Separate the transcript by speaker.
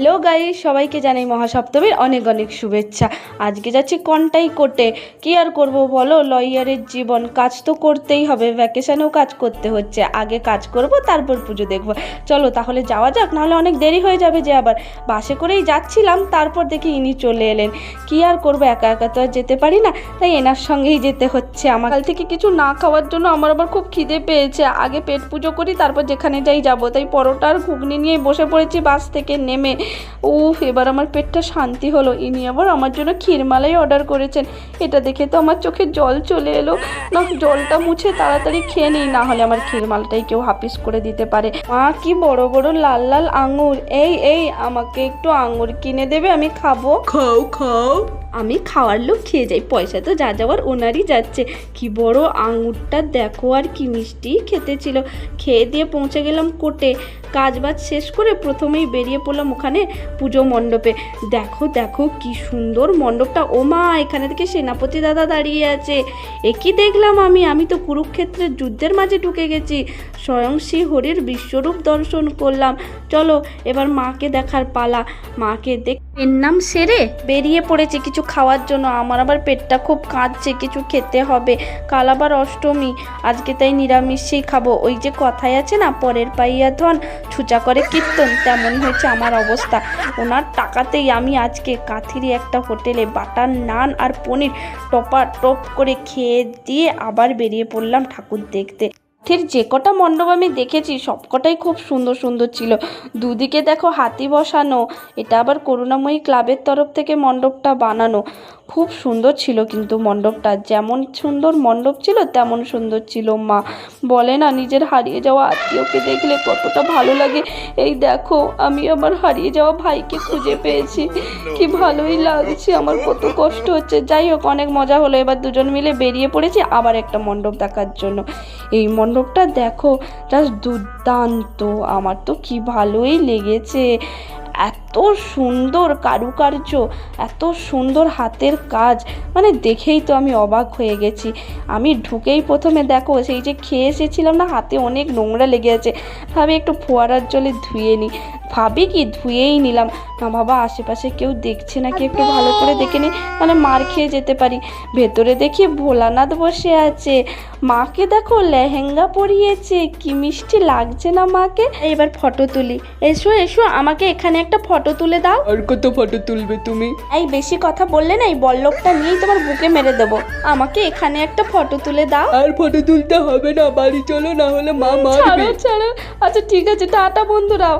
Speaker 1: Hello guy সবাইকে জানাই মহাসপ্তমীর অনেক অনেক শুভেচ্ছা। আজকে যাচ্ছি কন্টাই কোটে কি আর করব বলো? লয়ারের জীবন, কাজ তো করতেই হবে ভ্যাকেশানেও কাজ করতে হচ্ছে। আগে কাজ করব, তারপর পুজো দেখব। চলো তাহলে যাওয়া যাক, নাহলে অনেক দেরি হয়ে যাবে যে আবার। বাসে করেই যাচ্ছিলাম, তারপর দেখি ইনি চলে এলেন। কি আর করব, একা একা তো আর যেতে পারি না, তাই এনার সঙ্গেই যেতে হচ্ছে আমার। কাল থেকে কিছু না খাওয়ার জন্য আমার আবার খুব খিদে পেয়েছে। আগে পেট পুজো করি, তারপর যেখানে যাই যাব। তাই পরোটার ঘুগনি নিয়ে বসে পড়েছি বাস থেকে নেমে। উফ, এবার আমার পেটটা শান্তি হলো। ইনি আবার আমার জন্য ক্ষীরমালাই অর্ডার করেছেন। এটা দেখে তো আমার চোখে জল চলে এলো। না, জলটা মুছে তাড়াতাড়ি খেয়ে নিই, না হলে আমার ক্ষীরমালাটাই কেউ হাফিস করে দিতে পারে। মা, কি বড় বড় লাল লাল আঙুর। এই এই, আমাকে একটু আঙুর কিনে দেবে, আমি খাব।
Speaker 2: খাও খাও।
Speaker 1: আমি খাওয়ার লোক খেয়ে যাই, পয়সা তো যা যাওয়ার ওনারই যাচ্ছে। কি বড় আঙুরটা দেখো আর কি মিষ্টি খেতে ছিল। খেয়ে দিয়ে পৌঁছে গেলাম কোটে কাজ বাজ শেষ করে প্রথমেই বেরিয়ে পড়লাম ওখানে পুজো মণ্ডপে। দেখো দেখো কি সুন্দর মণ্ডপটা। ও মা, এখানে থেকে সেনাপতি দাদা দাঁড়িয়ে আছে। এ কি দেখলাম আমি? আমি তো কুরুক্ষেত্রের যুদ্ধের মাঝে ঢুকে গেছি। স্বয়ং শ্রী হরির বিশ্বরূপ দর্শন করলাম। চলো, এবার মাকে দেখার পালা। মাকে দেখ এর নাম সেরে? বেরিয়ে পড়েছে কিছু খাওয়ার জন্য। আমার আবার পেটটা খুব কাঁদছে, কিছু খেতে হবে। কাল আবার অষ্টমী, আজকে তাই নিরামিষই খাব। ওই যে কথাই আছে না, পরের পাইয়া ধন, ছুচা করে কীর্তন, তেমন হয়েছে আমার অবস্থা। ওনার টাকাতেই আমি আজকে কাথিরি একটা হোটেলে বাটার নান আর পনির টপা টপ করে খেয়ে দিয়ে আবার বেরিয়ে পড়লাম ঠাকুর দেখতে। ঠিক যে কটা মণ্ডপ আমি দেখেছি, সবকটাই খুব সুন্দর সুন্দর ছিল। দুদিকে দেখো হাতি বসানো, এটা আবার করুণাময়ী ক্লাবের তরফ থেকে মণ্ডপটা বানানো। খুব সুন্দর ছিল কিন্তু মণ্ডপটা, যেমন সুন্দর মণ্ডপ ছিল, তেমন সুন্দর ছিল মা। বলে না, নিজের হারিয়ে যাওয়া আত্মীয়কে দেখলে কতটা ভালো লাগে। এই দেখো, আমি আমার হারিয়ে যাওয়া ভাইকে খুঁজে পেয়েছি। কি ভালোই লাগছে, আমার কত কষ্ট হচ্ছে। যাই হোক, অনেক মজা হলো। এবার দুজন মিলে বেরিয়ে পড়েছি আবার একটা মণ্ডপ দেখার জন্য। এই মণ্ডপটা দেখো জাস্ট দুর্দান্ত। আমার তো কি ভালোই লেগেছে। এত সুন্দর কারুকার্য, এত সুন্দর হাতের কাজ। মানে দেখেই তো আমি অবাক হয়ে গেছি। আমি ঢুকেই প্রথমে দেখো, সেই যে খেয়ে এসেছিলাম না, হাতে অনেক নোংরা লেগে আছে। ভাবি একটু ফোয়ারার জলে ধুয়ে নিই। ভাবি কি ধুয়েই নিলাম। না বাবা আশেপাশে কেউ দেখছে নাকি? একটু ভালো করে দেখে নিই মানে মার খেয়ে যেতে পারি। ভেতরে দেখি ভোলানাথ বসে আছে। মাকে দেখো লেহেঙ্গা পরিয়েছে। কি মিষ্টি লাগছে না মাকে? এবার ফটো তুলি। এসো এসো আমাকে এখানে একটা ফটো তুলে দাও।
Speaker 2: আর কত ফটো তুলবে তুমি?
Speaker 1: এই বেশি কথা বললে না এই বল্লভটা নিয়েই তোমার বুকে মেরে দেবো। আমাকে এখানে একটা ফটো তুলে দাও।
Speaker 2: আর ফটো তুলতে হবে না বাড়ি চলো না হলে মা মারবে।
Speaker 1: ছাড়ো ছাড়ো। আচ্ছা ঠিক আছে টাটা বন্ধুরাও।